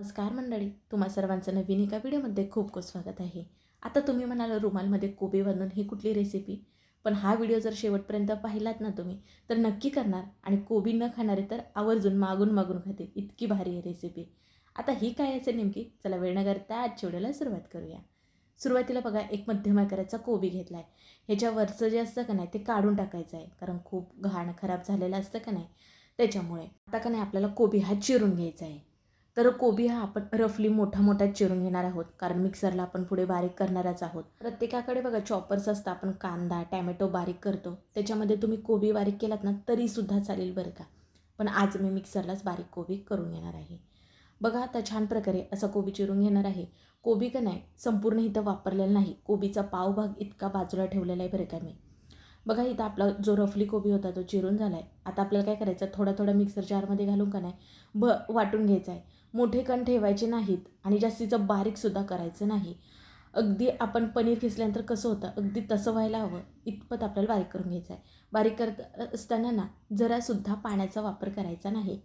नमस्कार मंडळी तुम्हा सर्वांचं नवीन एका व्हिडिओमध्ये खूप खूप स्वागत आहे. आता तुम्ही म्हणाल रुमालमध्ये कोबी बांधून ही कुठली रेसिपी पण हा व्हिडिओ जर शेवटपर्यंत पाहिलात ना तुम्ही तर नक्की करणार आणि कोबी न खाणारे तर आवर्जून मागून मागून खातील. इतकी भारी आहे रेसिपी आता ही काय असेल नेमकी? चला वेळ न करता आजच्या व्हिडिओला सुरुवात करूया. सुरुवातीला बघा एक मध्यम आकाराचा कोबी घेतला आहे ह्याच्यावरचं जे असतं का नाही ते काढून टाकायचं आहे कारण खूप घाण खराब झालेलं असतं का नाही त्याच्यामुळे. आता का नाही आपल्याला कोबी हा चिरून घ्यायचा आहे. तर कोबी हा आपण रफली मोठा मोठा चिरून घेणार आहोत. कारण मिक्सरला आपण पुढे बारीक करणारच आहोत. प्रत्येकाकडे बघा चॉपर्स असतं आपण कांदा टॅमॅटो बारीक करतो. त्याच्यामध्ये तुम्ही कोबी बारीक केलात ना तरीसुद्धा चालेल बरं का. पण आज मी मिक्सरलाच बारीक कोबी करून घेणार आहे. बघा आता छान प्रकारे असा कोबी चिरून घेणार आहे. कोबी का नाही संपूर्ण इथं वापरलेला नाही. कोबीचा पावभाग इतका बाजूला ठेवलेला आहे बरं का मी. बघा इथं आपला जो रफली कोबी होता तो चिरून झाला आहे आता आपल्याला काय करायचं थोडा थोडा मिक्सर जारमध्ये घालून का नाही भ वाटून घ्यायचा आहे. मोठे कण ठेवायचे नाहीत आणि जास्तीचं बारीकसुद्धा करायचं नाही. अगदी आपण पनीर खेचल्यानंतर कसं होतं? अगदी तसं व्हायला हवं. इतपत आपल्याला बारीक करून घ्यायचं आहे. बारीक करत असताना ना जरासुद्धा पाण्याचा वापर करायचा नाही.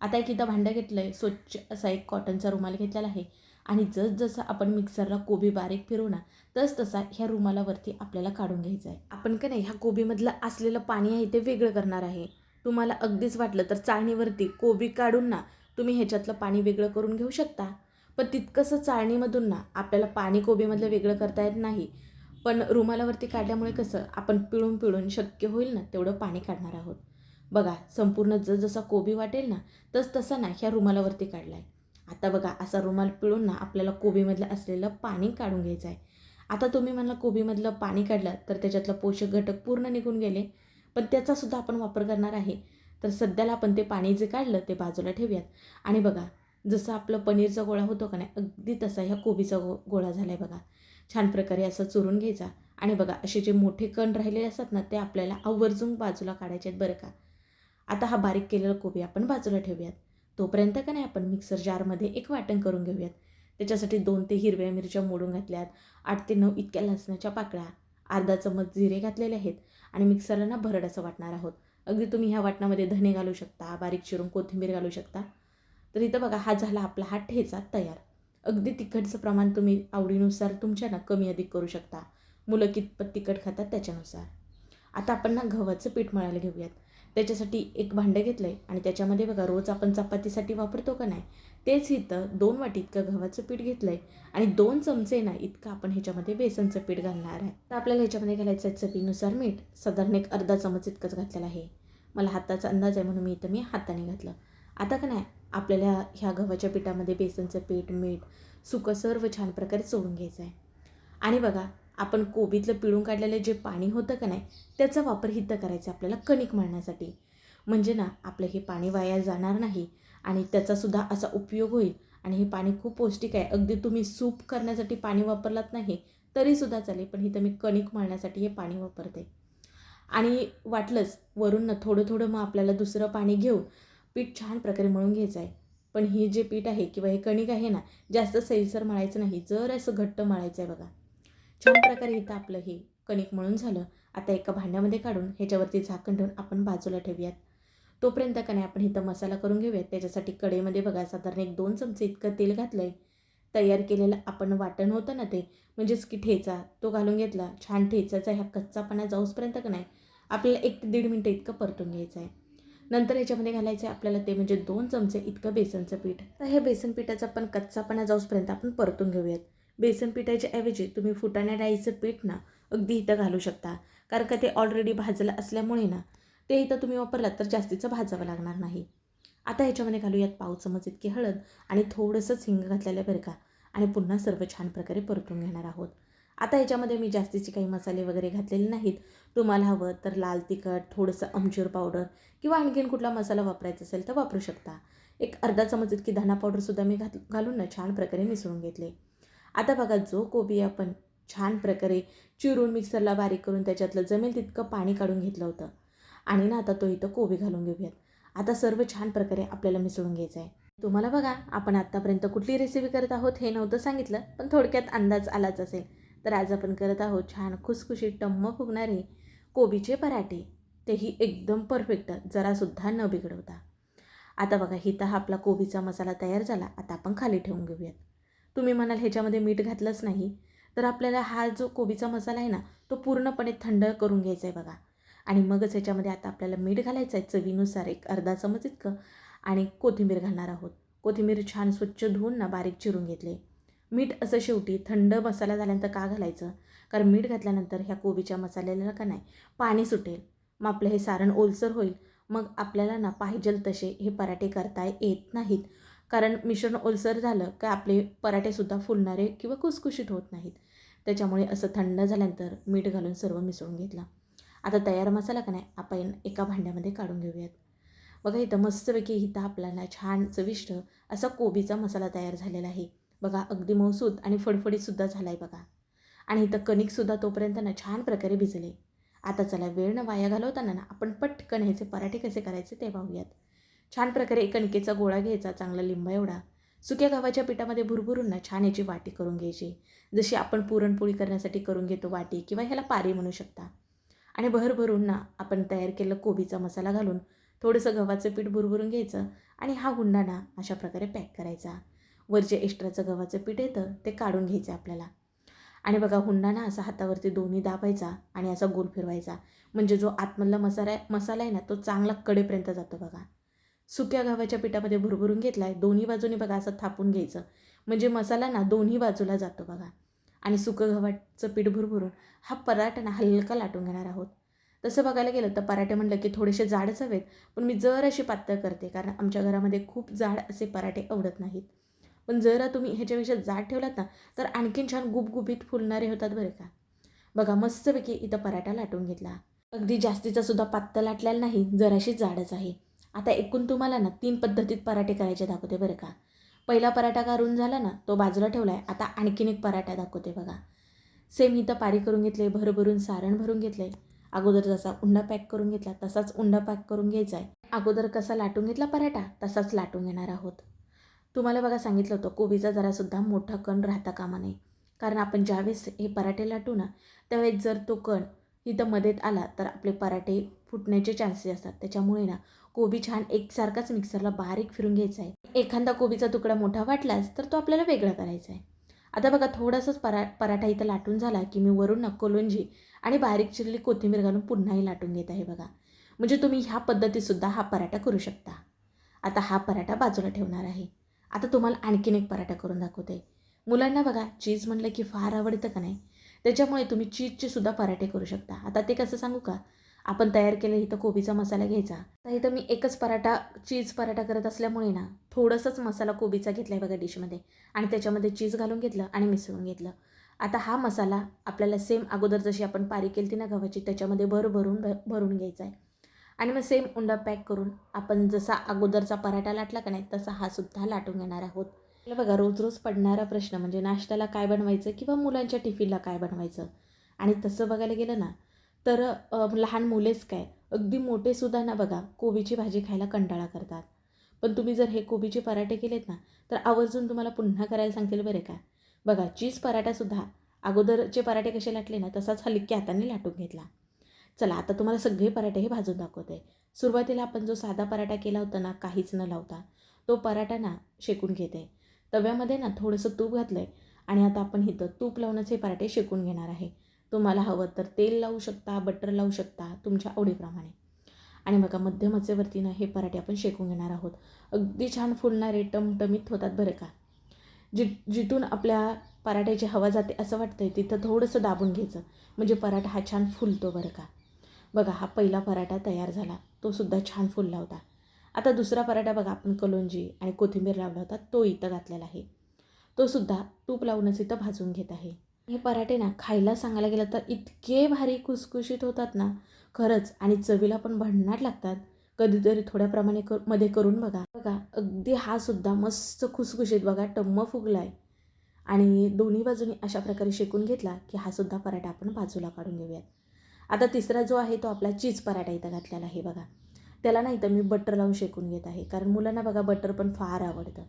आता एक इथं भांडं घेतलं आहे स्वच्छ असा एक कॉटनचा रुमाल घेतलेला आहे. आणि जसजसं आपण मिक्सरला कोबी बारीक फिरवू ना तस तसा ह्या रुमालावरती आपल्याला काढून घ्यायचं आहे. आपण का नाही ह्या कोबीमधलं असलेलं पाणी आहे ते वेगळं करणार आहे. तुम्हाला अगदीच वाटलं तर चाळणीवरती कोबी काढून ना तुम्ही ह्याच्यातलं पाणी वेगळं करून घेऊ शकता. पण तितकंसं चाळणीमधून ना आपल्याला पाणी कोबीमधलं वेगळं करता येत नाही. पण रुमालावरती काढल्यामुळे कसं आपण पिळून पिळून शक्य होईल ना तेवढं पाणी काढणार आहोत. बघा संपूर्ण जसा कोबी वाटेल ना तस तसा ना ह्या रुमालावरती काढला आहे आता बघा असा रुमाल पिळून ना आपल्याला कोबीमधलं असलेलं पाणी काढून घ्यायचं आहे आता तुम्ही म्हणला कोबीमधलं पाणी काढलं तर त्याच्यातलं पोषक घटक पूर्ण निघून गेले. पण त्याचासुद्धा आपण वापर करणार आहे. तर सध्याला आपण ते पाणी जे काढलं ते बाजूला ठेवूयात. आणि बघा जसं आपलं पनीरचा गोळा होतो का नाही अगदी तसा ह्या कोबीचा गो गोळा झाला आहे बघा. छान प्रकारे असं चुरून घ्यायचा. आणि बघा असे जे मोठे कण राहिलेले असतात ना ते आपल्याला आवर्जून बाजूला काढायचे आहेत बरं का. आता हा बारीक केलेला कोबी आपण बाजूला ठेवूयात. तोपर्यंत का नाही आपण मिक्सर जारमध्ये एक वाटण करून घेऊयात. त्याच्यासाठी दोन ते हिरव्या मिरच्या मोडून घातल्यात. आठ ते नऊ इतक्या लसणाच्या पाकळ्या. अर्धा चमच जिरे घातलेले आहेत. आणि मिक्सरला ना भरड असं वाटणार आहोत. अगदी तुम्ही ह्या वाटणामध्ये धने घालू शकता बारीक चिरून कोथिंबीर घालू शकता. तर इथं बघा हा झाला आपला हा ठेचा तयार. अगदी तिखटचं प्रमाण तुम्ही आवडीनुसार तुमच्या ना कमी अधिक करू शकता. मुलं कितपत तिखट खातात त्याच्यानुसार. आता आपण ना गव्हाचं पीठ मळायला घेऊयात. त्याच्यासाठी एक भांडं घेतलं आहे आणि त्याच्यामध्ये बघा रोज आपण चपातीसाठी वापरतो का नाही तेच इथं दोन वाटी इतकं गव्हाचं पीठ घेतलं आहे आणि दोन चमचे ना इतकं आपण ह्याच्यामध्ये बेसनचं पीठ घालणार आहे. तर आपल्याला ह्याच्यामध्ये घालायचं आहे चवीनुसार मीठ. साधारण एक अर्धा चमच इतकंच घातलेलं आहे. मला हाताचा अंदाज आहे म्हणून मी इथं मी हाताने घातलं. आता का नाही आपल्याला ह्या गव्हाच्या पिठामध्ये बेसनचं पीठ मीठ सुकं सर्व छान प्रकारे चोळून घ्यायचं आहे. आणि बघा आपण कोबीतलं पिळून काढलेलं जे पाणी होतं का नाही त्याचा वापर हिथं करायचा आपल्याला कणिक मळण्यासाठी. म्हणजे ना आपलं हे पाणी वाया जाणार नाही आणि त्याचासुद्धा असा उपयोग होईल. आणि हे पाणी खूप पौष्टिक आहे. अगदी तुम्ही सूप करण्यासाठी पाणी वापरलात नाही तरीसुद्धा चालेल. पण इथं मी कणिक मळण्यासाठी हे पाणी वापरते. आणि वाटलंच वरून थोडं थोडं मग आपल्याला दुसरं पाणी घेऊन पीठ छान प्रकारे मळून घ्यायचं आहे पण ही जे पीठ आहे किंवा हे कणिक आहे ना जास्त सैलसर मळायचं नाही जर असं घट्ट मळायचं आहे बघा. छान प्रकारे इथं आपलं हे कणिक मळून झालं. आता एका भांड्यामध्ये काढून ह्याच्यावरती झाकण ठेवून आपण बाजूला ठेवूयात. तोपर्यंत का नाही आपण इथं मसाला करून घेऊयात. त्याच्यासाठी कढईमध्ये बघा साधारण एक दोन चमचे इतकं तेल घातलं आहे तयार केलेलं आपण वाटण होतं ना ते म्हणजेच की ठेचा तो घालून घेतला छान ठेचाचा ह्या कच्चापणा जाऊसपर्यंत का नाही आपल्याला एक ते दीड मिनटं इतकं परतून घ्यायचं आहे. नंतर याच्यामध्ये घालायचं आहे आपल्याला ते म्हणजे दोन चमचे इतकं बेसनचं पीठ. तर हे बेसन पिठाचा पण कच्चापणा जाऊसपर्यंत आपण परतून घेऊयात. बेसन पिठाच्या ऐवजी तुम्ही फुटाण्या डाळीचं पीठ ना अगदी इथं घालू शकता. कारण का ते ऑलरेडी भाजलं असल्यामुळे ना ते इथं तुम्ही वापरलात तर जास्तीचं भाजावं लागणार नाही. आता ह्याच्यामध्ये घालूयात पाव चमच इतकी हळद आणि थोडंसंच हिंग घातलेलं बरं का. आणि पुन्हा सर्व छान प्रकारे परतून घेणार आहोत. आता ह्याच्यामध्ये मी जास्तीचे काही मसाले वगैरे घातलेले नाहीत. तुम्हाला हवं तर लाल तिखट थोडंसं अमचूर पावडर किंवा आणखीन कुठला मसाला वापरायचा असेल तर वापरू शकता. एक अर्धा चमच इतकी धना पावडरसुद्धा मी घात घालून ना छान प्रकारे मिसळून घेतले. आता बघा जो कोबी आपण छान प्रकारे चिरून मिक्सरला बारीक करून त्याच्यातलं जमेल तितकं पाणी काढून घेतलं होतं. आणि ना आता तो इथं कोबी घालून घेऊयात. आता सर्व छान प्रकारे आपल्याला मिसळून घ्यायचं आहे तुम्हाला बघा आपण आत्तापर्यंत कुठली रेसिपी करत आहोत हे नव्हतं सांगितलं पण थोडक्यात अंदाज आलाच असेल. तर आज आपण करत आहोत छान खुसखुशीत टम्म फुगणारे कोबीचे पराठे. तेही एकदम परफेक्ट जरासुद्धा न बिघडवता. आता बघा हिता हा आपला कोबीचा मसाला तयार झाला आता आपण खाली ठेवून घेऊयात. तुम्ही म्हणाल ह्याच्यामध्ये मीठ घातलंच नाही. तर आपल्याला हा जो कोबीचा मसाला आहे ना तो पूर्णपणे थंड करून घ्यायचा आहे बघा. आणि मगच याच्यामध्ये आता आपल्याला मीठ घालायचं आहे चवीनुसार एक अर्धा चमच इतकं. आणि कोथिंबीर घालणार आहोत. कोथिंबीर छान स्वच्छ धुवून ना बारीक चिरून घेतले. मीठ असं शेवटी थंड मसाला झाल्यानंतर का घालायचं? कारण मीठ घातल्यानंतर ह्या कोबीच्या मसाल्याला का नाही पाणी सुटेल. मग आपलं हे सारण ओलसर होईल. मग आपल्याला ना पाहिजेल तसे हे पराठे करता येत नाहीत. कारण मिश्रण ओलसर झालं का आपले पराठेसुद्धा फुलणारे किंवा कुसकुशीत होत नाहीत. त्याच्यामुळे असं थंड झाल्यानंतर मीठ घालून सर्व मिसळून घेतला. आता तयार मसाला का नाही आपण एका भांड्यामध्ये काढून घेऊयात. बघा इथं मस्तपैकी इथं आपल्याला छान चविष्ट असा कोबीचा मसाला तयार झालेला आहे. बघा अगदी मौसूद आणि फडफडीतसुद्धा झाला आहे बघा. आणि इथं कणिकसुद्धा तोपर्यंत ना छान प्रकारे भिजले आता चला वेळ न वाया घालवताना ना आपण पटकन ह्याचे पराठे कसे करायचे ते पाहूयात. छान प्रकारे कणकेचा गोळा घ्यायचा चांगला लिंबा एवढा. सुक्या गव्हाच्या पिठामध्ये भुरभुरून ना छान याची वाटी करून घ्यायची. जशी आपण पुरणपोळी करण्यासाठी करून घेतो वाटी किंवा ह्याला पारी म्हणू शकता. आणि भरभरून ना आपण तयार केलं कोबीचा मसाला घालून थोडंसं गव्हाचं पीठ भुरभुरून घ्यायचं आणि हा हुंडा ना अशा प्रकारे पॅक करायचा. वरचे एक्स्ट्राचं गव्हाचं पीठ येतं ते काढून घ्यायचं आपल्याला. आणि बघा हुंडा ना असा हातावरती दोन्ही दाबायचा आणि असा गोल फिरवायचा. म्हणजे जो आतमधला मसाला आहे मसाला आहे ना तो चांगला कडेपर्यंत जातो बघा. सुक्या गव्हाच्या पिठामध्ये भुरभुरून घेतला आहे दोन्ही बाजूनी बघा असं थापून घ्यायचं. म्हणजे मसाला ना दोन्ही बाजूला जातो बघा. आणि सुकं गव्हाचं पीठ भुरभरून हा पराठा ना हलका लाटून घेणार आहोत. तसं बघायला गेलं तर पराठे म्हटलं की थोडेसे जाडच हवेत पण मी जर अशी पातळ करते कारण आमच्या घरामध्ये खूप जाड असे पराठे आवडत नाहीत. पण जर तुम्ही ह्याच्यापेक्षा जाड ठेवलात ना तर आणखीन छान गुबगुबीत फुलणारे होतात बरं का. बघा मस्तपैकी इथं पराठा लाटून घेतला. अगदी जास्तीचा सुद्धा पातळ लाटलेला नाही जराशी जाडच आहे. आता एकूण तुम्हाला ना तीन पद्धतीत पराठे करायचे दाखवते बरं का. पहिला पराठा काढून झाला ना तो बाजूला ठेवला आहे आता आणखीन एक पराठा दाखवते बघा. सेम इथं पारी करून घेतले भरभरून सारण भरून घेतले. अगोदर जसा उंडा पॅक करून घेतला तसाच उंडा पॅक करून घ्यायचा आहे अगोदर कसा लाटून घेतला पराठा तसाच लाटून घेणार आहोत. तुम्हाला बघा सांगितलं होतं कोबीचा जरासुद्धा मोठा कण राहता कामा नाही कारण आपण ज्यावेळेस हे पराठे लाटू ना त्यावेळेस जर तो कण इथं मध्येत आला तर आपले पराठे फुटण्याचे चान्सेस असतात. त्याच्यामुळे ना कोबी छान एकसारखाच मिक्सरला बारीक फिरून घ्यायचा आहे. एखादा कोबीचा तुकडा मोठा वाटलाच तर तो आपल्याला वेगळा करायचा आहे. आता बघा थोडासाच परा पराठा इथं लाटून झाला की मी वरून ना आणि बारीक चिरली कोथिंबीर घालून पुन्हाही लाटून घेत आहे बघा. म्हणजे तुम्ही ह्या पद्धतीसुद्धा हा पराठा करू शकता. आता हा पराठा बाजूला ठेवणार आहे. आता तुम्हाला आणखीन एक पराठा करून दाखवते. मुलांना बघा चीज म्हणलं की फार आवडतं का नाही? त्याच्यामुळे तुम्ही चीजचे सुद्धा पराठे करू शकता. आता ते कसं सांगू का? आपण तयार केलं इथं कोबीचा मसाला घ्यायचा. तर इथं मी एकच पराठा चीज पराठा करत असल्यामुळे ना थोडंसंच मसाला कोबीचा घेतला आहे बघा डिशमध्ये. आणि त्याच्यामध्ये चीज घालून घेतलं आणि मिसळून घेतलं. आता हा मसाला आपल्याला सेम अगोदर जशी आपण पारी केली ती ना गव्हाची त्याच्यामध्ये भर भरून भरून घ्यायचा आहे आणि मग सेम उंडा पॅक करून आपण जसा अगोदरचा पराठा लाटला का नाही तसा हा सुद्धा लाटून घेणार आहोत. बघा रोज रोज पडणारा प्रश्न म्हणजे नाश्त्याला काय बनवायचं किंवा मुलांच्या टिफिनला काय बनवायचं? आणि तसं बघायला गेलं ना तर लहान मुलेच काय? अगदी मोठेसुद्धा ना बघा कोबीची भाजी खायला कंटाळा करतात. पण तुम्ही जर हे कोबीचे पराठे केलेत ना तर आवर्जून तुम्हाला पुन्हा करायला सांगतील बरे का? बघा चीज पराठासुद्धा अगोदरचे पराठे कसे लाटले ना तसाच हलक्या हाताने लाटून घेतला. चला आता तुम्हाला सगळे पराठे हे भाजून दाखवते. सुरुवातीला आपण जो साधा पराठा केला होता ना काहीच न लावता तो पराठा ना शेकून घेते. तव्यामध्ये ना थोडंसं तूप घातलं आहे आणि आता आपण इथं तूप लावूनच हे पराठे शेकून घेणार आहे. तुम्हाला हवं तर तेल लावू शकता बटर लावू शकता तुमच्या आवडीप्रमाणे. आणि बघा मध्यम आचेवरतीनं हे पराठे आपण शेकून घेणार आहोत. अगदी छान फुलणारे टमटमीत होतात बरं का. जि जिथून आपल्या पराठ्याची हवा जाते असं वाटतं आहे तिथं थोडंसं दाबून घ्यायचं. म्हणजे पराठा हा छान फुलतो बरं का. बघा हा पहिला पराठा तयार झाला. तो सुद्धा छान फुलला होता. आता दुसरा पराठा बघा आपण कलोंजी आणि कोथिंबीर लावला होता तो इथं घातलेला आहे. तो सुद्धा तूप लावूनच इथं भाजून घेत आहे. हे पराठे ना खायला सांगायला गेलं तर इतके भारी खुसखुशीत होतात ना. खरंच. आणि चवीला पण भन्नाट लागतात. कधीतरी थोड्या प्रमाणे कर मध्ये करून बघा. बघा अगदी हा सुद्धा मस्त खुसखुशीत बघा टम्म फुगला आहे आणि दोन्ही बाजूनी अशा प्रकारे शेकून घेतला की हा सुद्धा पराठा आपण बाजूला काढून घेऊयात. आता तिसरा जो आहे तो आपला चीज पराठा इथं घातलेला आहे बघा. त्याला नाही तर मी बटर लावून शेकून घेत आहे. कारण मुलांना बघा बटर पण फार आवडतं.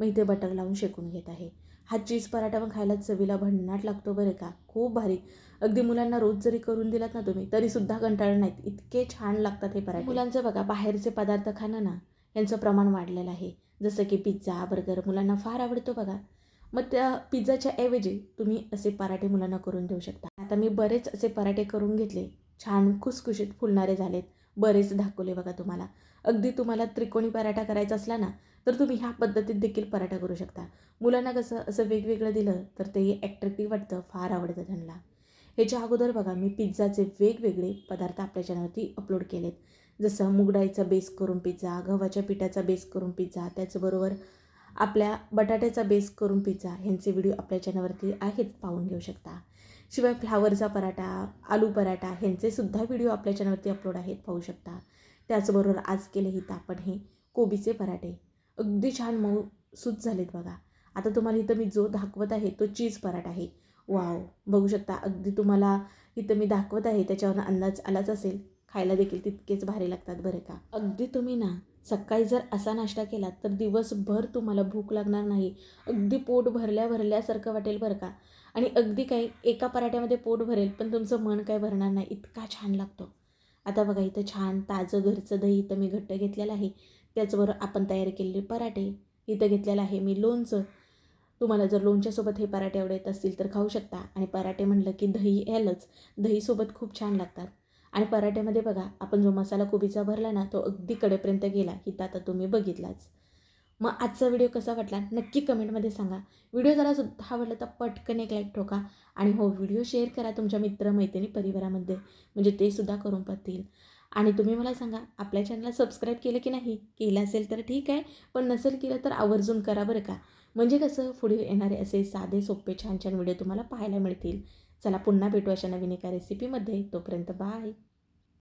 मग इथे बटर लावून शेकून घेत आहे. हा चीज पराठा पण खायला चवीला भन्नाट लागतो बरं का? खूप भारी. अगदी मुलांना रोज जरी करून दिलात ना तुम्ही तरीसुद्धा कंटाळा नाहीत. इतके छान लागतात हे पराठे. मुलांचं बघा बाहेरचे पदार्थ खाणं ना यांचं प्रमाण वाढलेलं आहे. जसं की पिझ्झा बर्गर मुलांना फार आवडतो बघा. मग त्या पिझ्झाच्या ऐवजी तुम्ही असे पराठे मुलांना करून देऊ शकता. आता मी बरेच असे पराठे करून घेतले. छान खुसखुशीत फुलणारे झालेत. बरेच दाखवले बघा तुम्हाला. अगदी तुम्हाला त्रिकोणी पराठा करायचा असला ना तर तुम्ही ह्या पद्धतीत देखील पराठा करू शकता. मुलांना कसं असं वेगवेगळं दिलं तर ते ॲट्रॅक्टिव्ह वाटतं फार आवडतं त्यांना. ह्याच्या अगोदर बघा मी पिझ्झाचे वेगवेगळे पदार्थ आपल्या चॅनलवरती अपलोड केलेत. जसं मुगडाळीचा बेस करून पिझ्झा गव्हाच्या पिठाचा बेस करून पिझ्झा त्याचबरोबर आपल्या बटाट्याचा बेस करून पिझ्झा ह्यांचे व्हिडिओ आपल्या चॅनलवरती आहेत पाहून घेऊ शकता. शिवाय फ्लावरचा पराठा आलू पराठा ह्यांचे सुद्धा व्हिडिओ आपल्या चॅनलवरती अपलोड आहेत पाहू शकता. त्याचबरोबर आज केले इथं आपण हे कोबीचे पराठे. अगदी छान मऊसूत झालेत बघा. आता तुम्हाला इथं मी जो दाखवत आहे तो चीज पराठा आहे. वाव. बघू शकता अगदी तुम्हाला इथं मी दाखवत आहे त्याच्यावर अंदाज आलाच असेल. खायला देखील तितकेच भारी लागतात बरं का. अगदी तुम्ही ना सकाळी जर असा नाश्ता केला तर दिवसभर तुम्हाला भूक लागणार नाही. अगदी पोट भरल्या भरल्यासारखं वाटेल बरं का. आणि अगदी काही एका पराठ्यामध्ये पोट भरेल पण तुमचं मन काय भरणार नाही. इतका छान लागतो. आता बघा इथं छान ताजं घरचं दही इथं मी घट्ट घेतलेलं आहे. त्याचबरोबर आपण तयार केलेले पराठे इथं घेतलेलं आहे मी लोणचं. तुम्हाला जर लोणच्यासोबत हे पराठे आवडत असतील तर खाऊ शकता. आणि पराठे म्हणलं की दही यायलाच. दहीसोबत खूप छान लागतात. आणि पराठ्यामध्ये बघा आपण जो मसाला कोबीचा भरला ना तो अगदी कडेपर्यंत गेला. हिथं आता तुम्ही बघितलाच. मग आजचा व्हिडिओ कसा वाटला? नक्की कमेंटमध्ये सांगा. व्हिडिओ जरा सुद्धा आवडला तर पटकन एक लाईक ठोका. आणि हो व्हिडिओ शेअर करा तुमच्या मित्रमैत्रिणी परिवारामध्ये. म्हणजे ते सुद्धा करून पाहतील. आणि तुम्ही मला सांगा आपल्या चॅनलला सबस्क्राईब केलं की नाही? केलं असेल तर ठीक आहे पण नसेल केलं तर आवर्जून करा बरं का. म्हणजे कसं पुढे येणारे असे साधे सोपे छान छान व्हिडिओ तुम्हाला पाहायला मिळतील. चला पुन्हा भेटू अशा नवीन एका रेसिपीमध्ये तोपर्यंत बाय